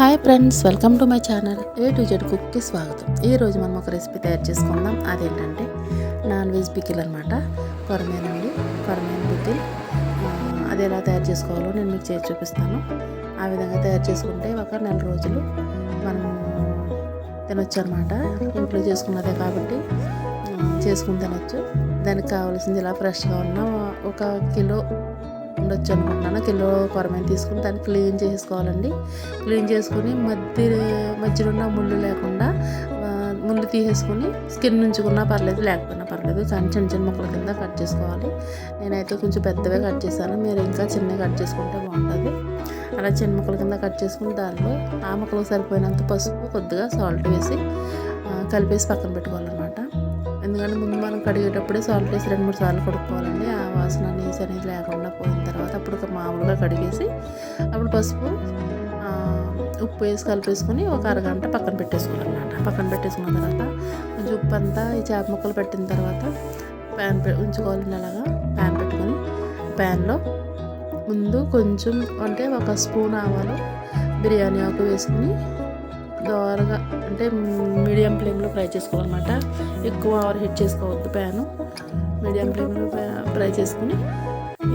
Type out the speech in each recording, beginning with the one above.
Hi friends welcome to my channel A to Z కుక్కి స్వాగతం. ఈరోజు మనం ఒక రెసిపీ తయారు చేసుకుందాం. అదేంటంటే నాన్ వెజ్ పికిల్ అనమాట కొరమేనండి కొరమేన పికిల్ అది ఎలా తయారు చేసుకోవాలో నేను మీకు చేసి చూపిస్తాను. ఆ విధంగా తయారు చేసుకుంటే ఒక నెల రోజులు మనం తినొచ్చు అనమాట ఇంట్లో చేసుకున్నదే కాబట్టి చేసుకుని తినొచ్చు. దానికి కావాల్సింది ఇలా ఫ్రెష్గా ఉన్న ఒక కిలో ఉండొచ్చు అనుకుంటున్నాను. కిలో కొరమైన తీసుకుని దాన్ని క్లీన్ చేసుకోవాలండి. క్లీన్ చేసుకుని మధ్య మధ్యలో ఉన్న ముళ్ళు లేకుండా ముళ్ళు తీసేసుకుని స్కిన్ నుంచుకున్నా పర్లేదు లేకపోయినా పర్లేదు కానీ చిన్న చిన్న ముక్కల కింద కట్ చేసుకోవాలి. నేనైతే కొంచెం పెద్దవే కట్ చేశాను. మీరు ఇంకా చిన్నవి కట్ చేసుకుంటే బాగుంటుంది. అలా చిన్న ముక్కల కింద కట్ చేసుకుని దానిలో ఆ ముక్కలకు సరిపోయినంత పసుపు కొద్దిగా సాల్ట్ వేసి కలిపేసి పక్కన పెట్టుకోవాలన్నమాట. ఎందుకంటే ముందు మనం కడిగేటప్పుడే సాల్ట్ వేసి రెండు మూడు సార్లు కడుక్కోవాలండి. ఆ వాసన నీసు అనేది లేకుండా పోయింది. అప్పుడు మామూలుగా కడిగేసి అప్పుడు పసుపు ఉప్పు వేసి కలిపేసుకొని ఒక అరగంట పక్కన పెట్టేసుకోవాలన్నమాట. పక్కన పెట్టేసుకున్న తర్వాత కొంచెం ఉప్పు అంతా ఈ చేప ముక్కలు పెట్టిన తర్వాత ప్యాన్ పె ఉంచుకోవాలండి అలాగా ప్యాన్ పెట్టుకొని ప్యాన్లో ముందు కొంచెం అంటే ఒక స్పూన్ ఆవాలు బిర్యానీ ఆకు వేసుకుని దోరగా అంటే మీడియం ఫ్లేమ్లో ఫ్రై చేసుకోవాలన్నమాట. ఎక్కువ ఆవర్ హీట్ చేసుకోవద్దు ప్యాను. మీడియం ఫ్లేమ్లో ఫ్రై చేసుకుని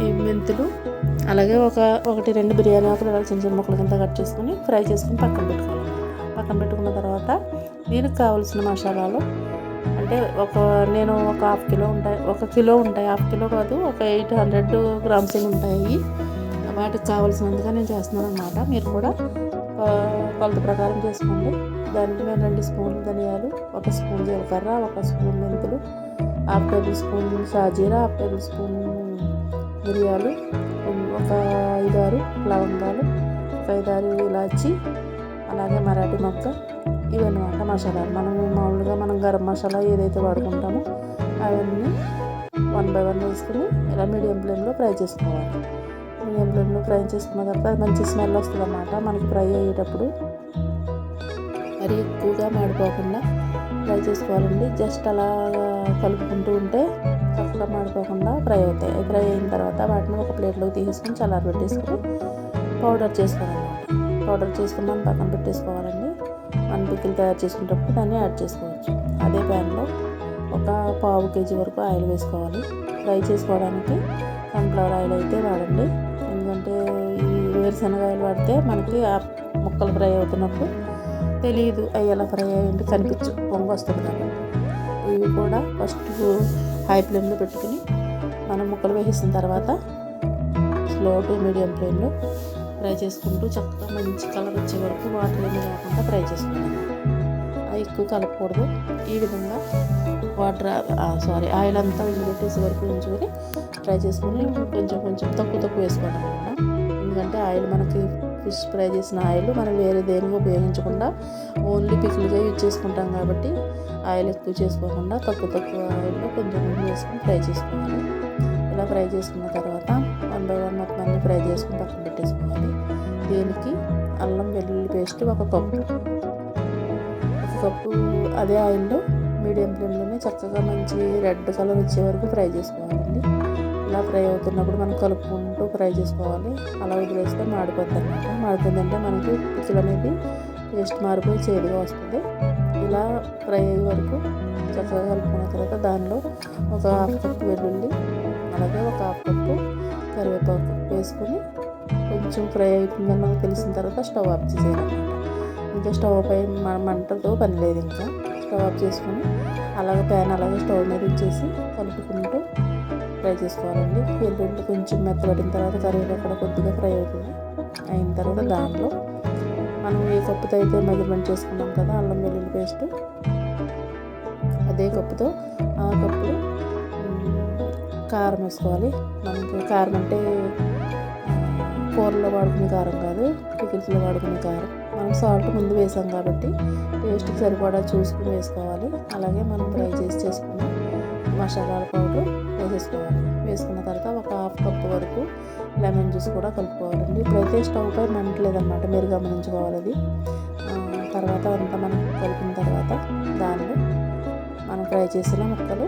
ఈ మెంతులు అలాగే ఒక ఒకటి రెండు బిర్యానీ ఆకులు ఇలా చిన్న చిన్న ముక్కల కింద కట్ చేసుకుని ఫ్రై చేసుకుని పక్కన పెట్టుకోవాలి. పక్కన పెట్టుకున్న తర్వాత దీనికి కావాల్సిన మసాలాలు అంటే ఒక నేను ఒక హాఫ్ కిలో ఉంటాయి ఒక కిలో ఉంటాయి హాఫ్ కిలో కాదు ఒక ఎయిట్ హండ్రెడ్ గ్రామ్స్ ఉంటాయి. వాటికి కావాల్సినందుగా నేను చేస్తున్నాను అనమాట మీరు కూడా కొలత ప్రకారం చేసుకోండి. దానికి నేను రెండు స్పూన్లు ధనియాలు ఒక స్పూన్ జీలకర్ర ఒక స్పూన్ మెంతులు హాఫ్ టేబుల్ స్పూన్ షాజీరా హాఫ్ టేబుల్ స్పూన్ మిరియాలు ఒక ఐదారు లవంగాలు ఒక ఐదారు ఇలాచి అలాగే మరాఠీ మొక్క ఇవన్నమాట మసాలాలు మనం మామూలుగా మనం గరం మసాలా ఏదైతే వాడుకుంటామో అవన్నీ వన్ బై వన్ వేసుకుని ఇలా మీడియం ఫ్లేమ్లో ఫ్రై చేసుకోవాలి. మీడియం ఫ్లేమ్లో ఫ్రై చేసుకున్న తర్వాత అది మంచి స్మెల్ వస్తుంది అన్నమాట మనకి ఫ్రై అయ్యేటప్పుడు మరి ఎక్కువగా మాడిపోకుండా ఫ్రై చేసుకోవాలండి. జస్ట్ అలా కలుపుకుంటూ ఉంటే చక్కగా మాడిపోకుండా ఫ్రై అవుతాయి. ఫ్రై అయిన తర్వాత వాటిని ఒక ప్లేట్లోకి తీసుకొని చల్లారి పెట్టేసుకొని పౌడర్ చేసుకోవాలన్నమాట. పౌడర్ చేసుకుని మనం పక్కన పెట్టేసుకోవాలండి. మన పిక్కలు తయారు చేసుకునేటప్పుడు దాన్ని యాడ్ చేసుకోవచ్చు. అదే ప్యాన్లో ఒక పావు కేజీ వరకు ఆయిల్ వేసుకోవాలి. ఫ్రై చేసుకోవడానికి సన్ఫ్లవర్ ఆయిల్ అయితే వాడండి. ఎందుకంటే ఈ వేరుశనగ ఆయిల్ వాడితే మనకి ఆ ముక్కలు ఫ్రై అవుతున్నప్పుడు తెలియదు అవి ఎలా ఫ్రై అయ్యింది కనిపించు పొంగు వస్తుంది కాబట్టి. ఇవి కూడా ఫస్ట్ హై ఫ్లేమ్లో పెట్టుకుని మనం ముక్కలు వేసేసిన తర్వాత స్లో టు మీడియం ఫ్లేమ్లో ఫ్రై చేసుకుంటూ చక్కగా మంచి కలర్ వచ్చే వరకు వాటర్ ఏమి లేకుండా ఫ్రై చేసుకోవాలి ఎక్కువ కలపకూడదు. ఈ విధంగా వాటర్ సారీ ఆయిల్ అంతా పెట్టేసే వరకు ఉంచుకొని ఫ్రై చేసుకొని కొంచెం కొంచెం తక్కువ తక్కువ వేసుకోవాలన్నమాట ఎందుకంటే ఆయిల్ మనకి ఫిష్ ఫ్రై చేసిన ఆయిల్ మనం వేరే దేనికి ఉపయోగించకుండా ఓన్లీ పికిల్గా యూజ్ చేసుకుంటాం కాబట్టి ఆయిల్ ఎక్కువ చేసుకోకుండా తక్కువ తక్కువ ఆయిల్లో కొంచెం కొంచెం వేసుకొని ఫ్రై చేసుకోవాలి. ఇలా ఫ్రై చేసుకున్న తర్వాత వన్ బై వన్ మొత్తం అన్ని ఫ్రై చేసుకుని పక్కన పెట్టేసుకోవాలి. దీనికి అల్లం వెల్లుల్లి పేస్ట్ ఒక కప్పు. ఒక కప్పు అదే ఆయిల్లో మీడియం ఫ్లేమ్లోనే చక్కగా మంచి రెడ్ కలర్ వచ్చే వరకు ఫ్రై చేసుకోవాలండి. ఇలా ఫ్రై అవుతున్నప్పుడు మనం కలుపుకుంటూ ఫ్రై చేసుకోవాలి. అలా వదిలేస్తే మాడిపోద్ది అనమాట మాడిపోయిందంటే మనకి పిచ్చులు అనేది టేస్ట్ మారిపోయి చేదుగా వస్తుంది. ఇలా ఫ్రై అయ్యే వరకు చక్కగా కలుపుకున్న తర్వాత దానిలో ఒక హాఫ్ కప్ వెల్లుల్లి అలాగే ఒక హాఫ్ కప్పు కరివేపాకు వేసుకొని కొంచెం ఫ్రై అవుతుందని మనకు తెలిసిన తర్వాత స్టవ్ ఆఫ్ చేసేయాలన్నమాట. ఇంకా స్టవ్ పై మన మంటతో పని లేదు ఇంకా. స్టవ్ ఆఫ్ చేసుకొని అలాగే ప్యాన్ అలాగే స్టవ్ మీద ఉంచేసి కలుపుకుంటూ ఫ్రై చేసుకోవాలండి. వెల్లుల్లి కొంచెం మెత్తబడిన తర్వాత కరివేపాకు కూడా కొద్దిగా ఫ్రై అవుతుంది. అయిన తర్వాత దాంట్లో మనం ఏ కప్పుతో అయితే మెజర్మెంట్ చేసుకున్నాం కదా అల్లం వెల్లుల్లి పేస్ట్. అదే కప్పుతో ఆ కప్పులో కారం వేసుకోవాలి. మనకి కారం అంటే కూరలో వాడుకునే కారం కాదు పికిల్స్లో వాడుకునే కారం. మనం సాల్ట్ ముందు వేసాం కాబట్టి టేస్ట్కి సరిపడా చూసుకుని వేసుకోవాలి. అలాగే మనం ఫ్రై చేసి చేసుకున్న మసాలాల పౌడర్ వేసేసుకోవాలి. వేసుకున్న తర్వాత ఒక హాఫ్ కప్ వరకు లెమన్ జ్యూస్ కూడా కలుపుకోవాలండి. ఇప్పుడైతే స్టవ్ పై మంటలేదన్నమాట మీరు గమనించుకోవాలి అది. తర్వాత అంతా మనం కలిపిన తర్వాత దానిలో మనం ఫ్రై చేసిన ముక్కలు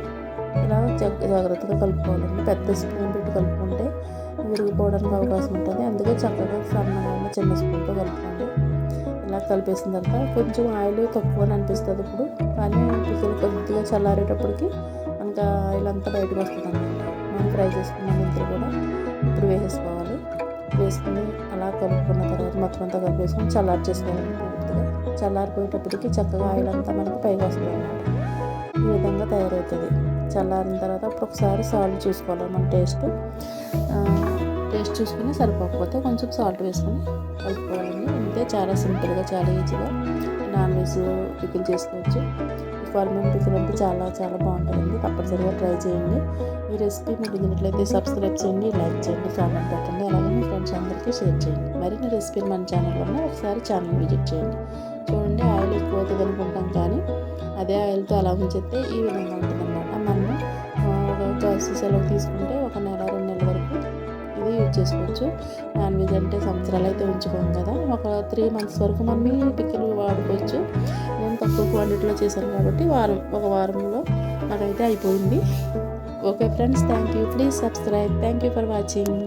ఇలా జాగ్రత్తగా కలుపుకోవాలండి. పెద్ద స్పూన్ పెట్టి కలుపుకుంటే విరిగిపోవడానికి అవకాశం ఉంటుంది. అందుకే చక్కగా సన్నగా చిన్న స్పూన్తో కలుపుకోండి. ఇలా కలిపేసిన తర్వాత కొంచెం ఆయిల్ తక్కువ అని అనిపిస్తుంది ఇప్పుడు కానీ పికిల్ కొద్దిగా చల్లారేటప్పటికి ఇంకా ఆయిల్ అంతా బయటకు వస్తుంది అనమాట మనం ఫ్రై చేసుకున్న మెంతులు కూడా ఇప్పుడు వేసేసుకోవాలి. వేసుకుని అలా కలుపుకున్న తర్వాత మొత్తం అంతా కలిపేసుకొని చల్లారి చేసుకోవాలి పూర్తిగా. చల్లారిపోయేటప్పటికి చక్కగా ఆయిల్ అంతా మనకి పైకి వస్తుంది అనమాట ఈ విధంగా తయారవుతుంది. చల్లారిన తర్వాత అప్పుడు ఒకసారి సాల్ట్ చూసుకోవాలి మన టేస్ట్ టేస్ట్ చూసుకుని సరిపోకపోతే కొంచెం సాల్ట్ వేసుకొని కలుపుకోవాలండి. అంతే చాలా సింపుల్గా చాలా ఈజీగా నాన్ వెజ్ పికిల్ చేసుకోవచ్చు. ఫార్మల్ పికిల్ చాలా చాలా బాగుంటుందండి. తప్పనిసరిగా ట్రై చేయండి. ఈ రెసిపీ మీకు నచ్చినట్లయితే సబ్స్క్రైబ్ చేయండి లైక్ చేయండి కామెంట్ పెట్టండి. అలాగే మీ ఫ్రెండ్స్ అందరికీ షేర్ చేయండి. మరిన్ని రెసిపీలు మన ఛానల్ వల్ల ఒకసారి ఛానల్ విజిట్ చేయండి. చూడండి ఆయిల్ ఎక్కువ అవుతుంది అనుకుంటాం కానీ అదే ఆయిల్తో అలా ఉంచితే ఈ విధంగా ఉంటుందన్నమాట. మనం ఒక సీసాలో తీసుకుంటే ఒక యూజ్ చేసుకోవచ్చు. నాన్ వెజ్ అంటే సంవత్సరాలు అయితే ఉంచుకోం కదా. ఒక త్రీ మంత్స్ వరకు మనం ఈ పిక్కలు వాడుకోవచ్చు. నేను తక్కువ క్వాంటిటీలో చేశాను కాబట్టి వారం ఒక వారంలో నాకైతే అయిపోయింది. Okay friends thank you please subscribe thank you for watching